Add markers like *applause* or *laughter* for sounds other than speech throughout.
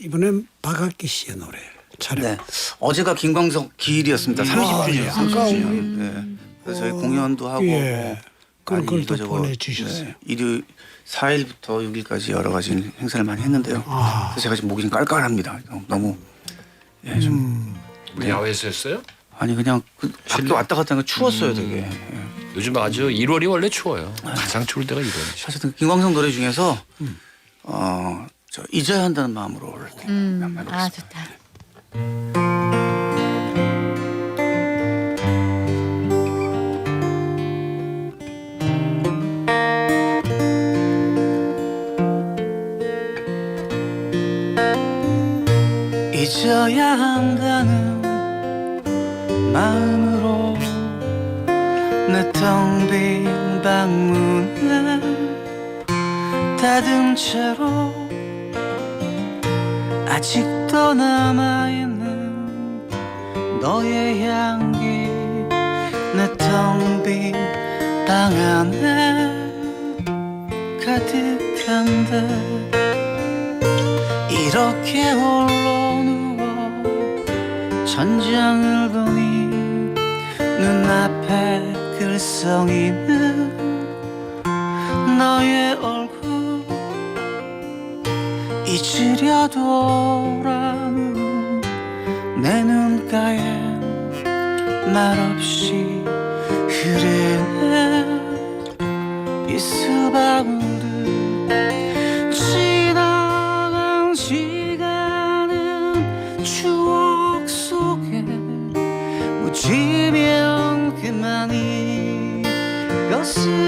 이번엔 박학기 씨의 노래 차례. 네. 어제가 김광석 기일이었습니다. 30주년. 아, 예. 아까 30주년. 네. 그래서 저희 공연도 하고 예. 많이 걸또 이거저거, 보내주셨어요. 네. 일요일 4일부터 6일까지 여러 가지 행사를 많이 했는데요. 아. 그래서 제가 지금 목이 좀 깔깔합니다. 너무 예, 좀 우리 야외에서 했어요? 아니 그냥 그 밖에 왔다 갔다 하니까 추웠어요, 되게. 예. 요즘 아주 1월이 원래 추워요. 가장 추울 때가 1월이죠. 어쨌든 김광석 노래 중에서 어 저 잊어야 한다는 마음으로 이렇게 한번 해보겠습니다. 아 좋다. 잊어야 한다는 마음으로 내 텅 빈 방문을 닫은 채로 아직도 남아있는 너의 향기 내 텅 빈 방 안에 가득한데 이렇게 홀로 누워 천장을 보니 눈앞에 글썽이는 너의 얼굴 잊으려도라는 내 눈가엔 말없이 흐르는 이수방울들. 지나간 시간은 추억 속에 묻히면 그만이 것을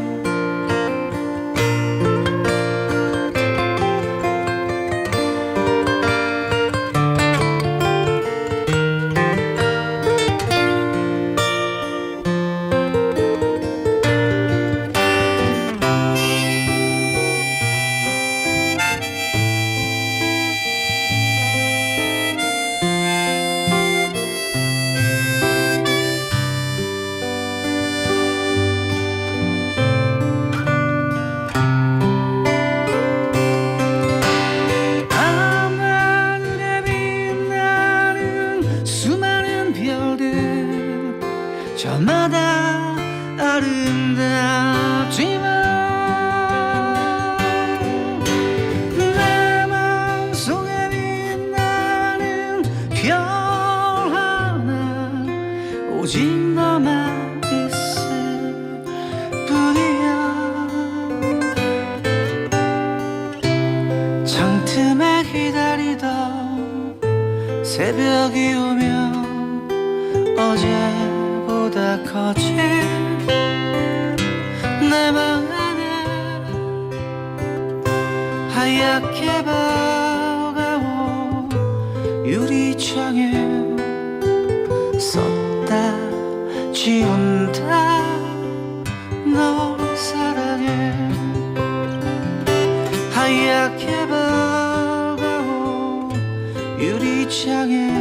오직 너만 있을 뿐이야. 창틈에 기다리던 새벽이 오면 어제보다 커진 내방 안에 하얗게 밝아온 유리창에 지운다. 널 사랑해. 하얗게 밝아온 유리창에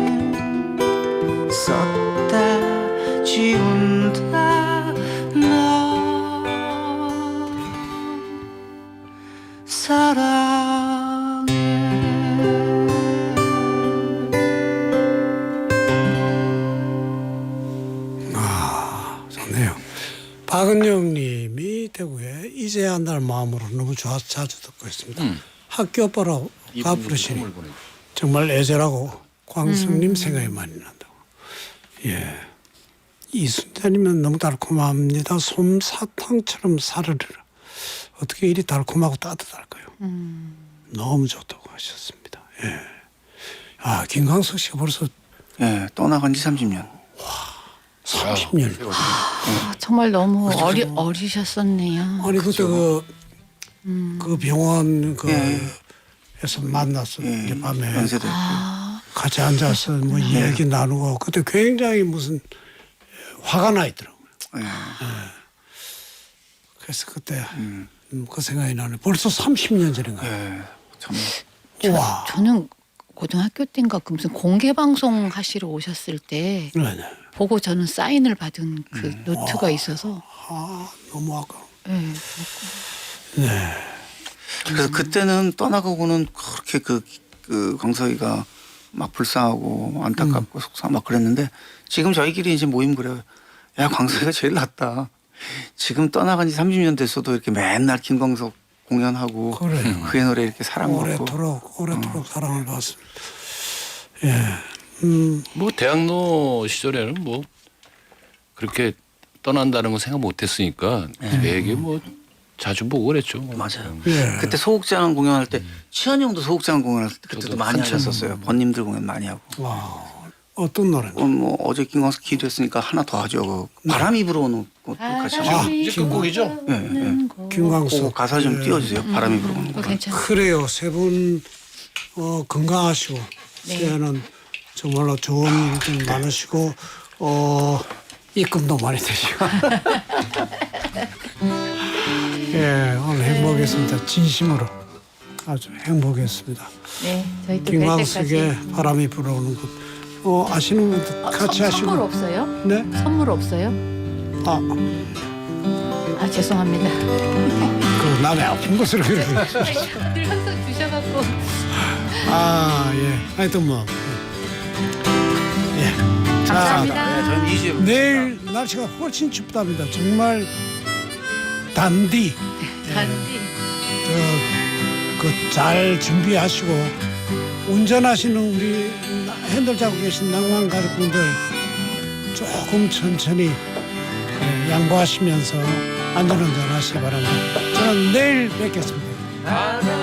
썼다. 지운 이 대구에 이제야 한다는 마음으로 너무 좋아서 자주 듣고 있습니다. 학교 오빠라고 가 부르시니 정말 애절하고 광숙님 생각이 많이 난다고. 예. 이순자님은 너무 달콤합니다. 솜사탕처럼 사르르르. 어떻게 이리 달콤하고 따뜻할까요? 너무 좋다고 하셨습니다. 예. 아 김광석 씨가 벌써 예, 떠나간 지 30년. 30년. 아, 정말 너무 어리 어리셨었네요. 아니 그때 그, 그 병원 그 예. 에서 만났어 예, 이제 밤에 연세도 있고. 같이 앉아서 뭐 얘기 나누고 그때 굉장히 무슨 화가 나 있더라고요. 예. 그래서 그때 음, 그 생각이 나네. 벌써 30년 전인가. 예. 참. 와. 저는 고등학교 때인가 그 무슨 공개 방송 하시러 오셨을 때 네 네. 보고 저는 사인을 받은 그 노트가 있어서 아 너무 아까워. 예. 그래서 그때는 떠나가고는 그렇게 그, 그 광석이가 막 불쌍하고 안타깝고 속상하고 막 그랬는데 지금 저희끼리 이제 모임 그래요. 야, 광석이가 제일 낫다. 지금 떠나간 지 30년 됐어도 이렇게 맨날 김광석 공연하고 그래요. 그의 노래 이렇게 사랑 받고 오래도록 오래도록 사랑을 받습니다. 예. 음 뭐 대학로 시절에는 뭐 그렇게 떠난다는 건 생각 못했으니까 되게 뭐 자주 보고 그랬죠. 맞아요. 예. 그때 소극장 공연할 때 치현이 형도 소극장 공연할 때 그때도 많이 하셨었어요. 번님들 공연 많이 하고. 와 어떤 노래? 어, 뭐 어제 김광석 기도했으니까 하나 더 하죠. 그 바람이 불어오는 것도 같이. 아, 이제 끝곡이죠? 예, 예. 김광석 그 가사 좀 예. 띄워주세요. 바람이 불어오는 그거 거. 괜찮아. 그래요. 세 분 어, 건강하시고 네. 새해는 정말로 좋은 일좀 많으시고 어, 입금도 많이 되시고. *laughs* 예, 오늘 행복했습니다. 진심으로 아주 행복했습니다. 네, 저희 또 김광석의 바람이 불어오는 곳. 어, 아시는 분들 어, 같이 선- 하시고. 선물 없어요? 네? 선물 없어요? 아, 아 죄송합니다. 그 남의 아픈 것을 그렇게. *laughs* 늘 항상 주셔갖고 아, 예. 하여튼 뭐. 예. 자, 감사합니다. 네, 저는 내일 날씨가 훨씬 춥답니다. 정말 단디 단디 그 잘 준비하시고 운전하시는 우리 핸들 잡고 계신 낭만 가족분들 조금 천천히 예, 양보하시면서 안전운전 하시기 바랍니다. 저는 내일 뵙겠습니다.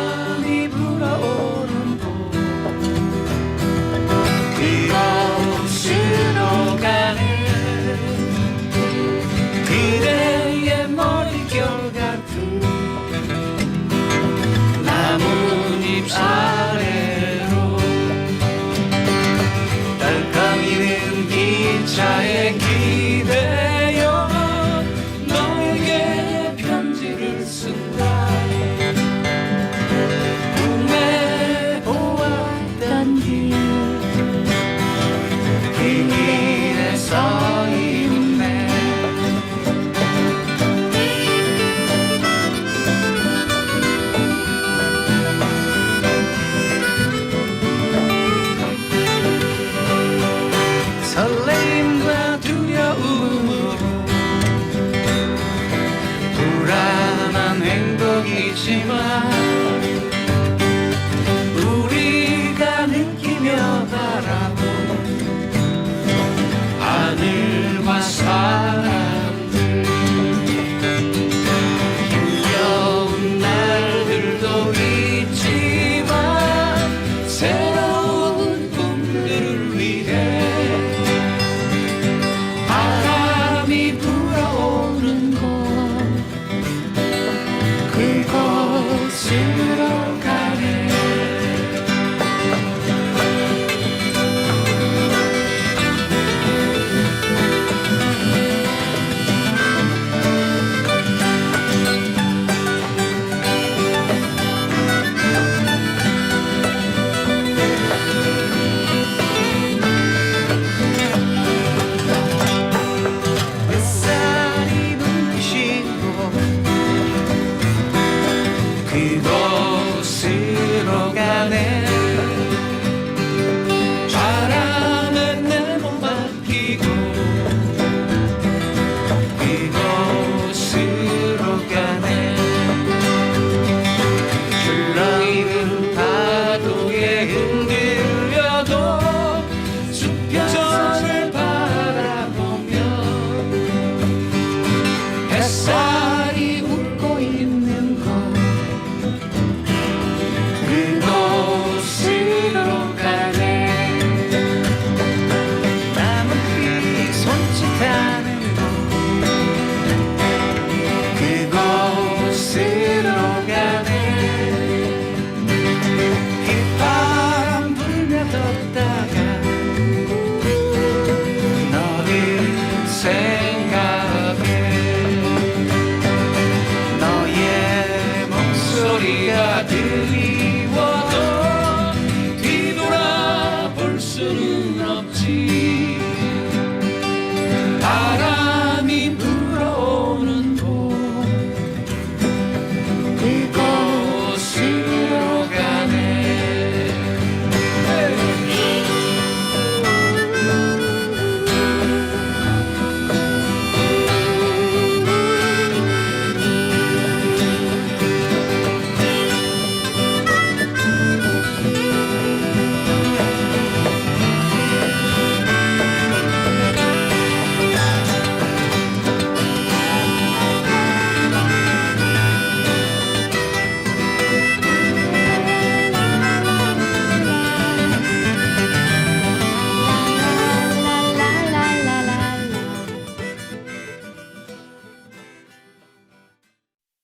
soon.